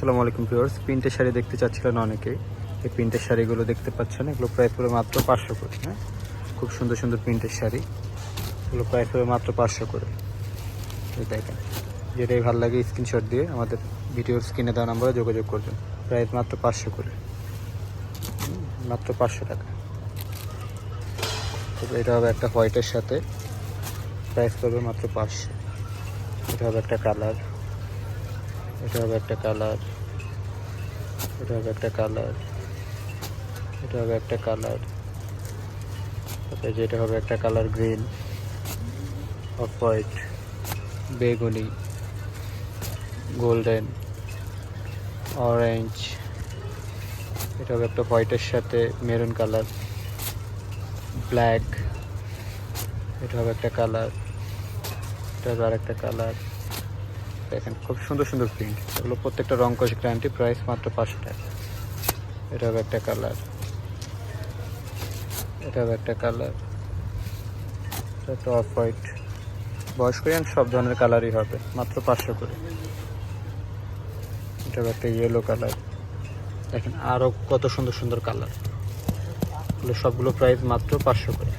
আসসালামু আলাইকুম ভিউয়ার্স, প্রিন্টের শাড়ি দেখতে চাচ্ছিলেন অনেকেই। এই প্রিন্টের শাড়িগুলো দেখতে পাচ্ছেন, এগুলো প্রাইস পড়বে মাত্র পাঁচশো করে হ্যাঁ? খুব সুন্দর সুন্দর প্রিন্টের শাড়ি, এগুলো প্রাইস পড়বে মাত্র পাঁচশো করে। দেখেন, যেটাই ভালো লাগে স্ক্রিনশট দিয়ে আমাদের ভিডিওর স্ক্রিনে দেওয়া নাম্বারে যোগাযোগ করবেন প্রাইস মাত্র পাঁচশো করে। মাত্র পাঁচশো টাকা। এটা হবে একটা হোয়াইটের সাথে, প্রাইস পড়বে মাত্র পাঁচশো। এটা হবে একটা কালার। এটা হবে একটা কালার এটা হবে একটা কালার এটা হবে একটা কালার তারপরে যেটা হবে একটা কালার গ্রিন অফ হোয়াইট বেগুনি গোল্ডেন অরেঞ্জ এটা হবে একটা হোয়াইটের সাথে মেরুন কালার ব্ল্যাক এটা হবে একটা কালার এটা হবে আরেকটা কালার দেখেন, খুব সুন্দর সুন্দর প্রিন্ট এগুলো প্রত্যেকটা রং কষ গ্যারান্টি প্রাইস মাত্র পাঁচশো টাকা। এটা হবে একটা কালার এটা হবে একটা কালার একটা অফ হোয়াইট বয়স্ক ইয়াং সব ধরনের কালারই হবে, মাত্র পাঁচশো করে। এটা হবে একটা ইয়েলো কালার দেখেন আরও কত সুন্দর সুন্দর কালার এগুলো সবগুলো প্রাইস মাত্র পাঁচশো করে।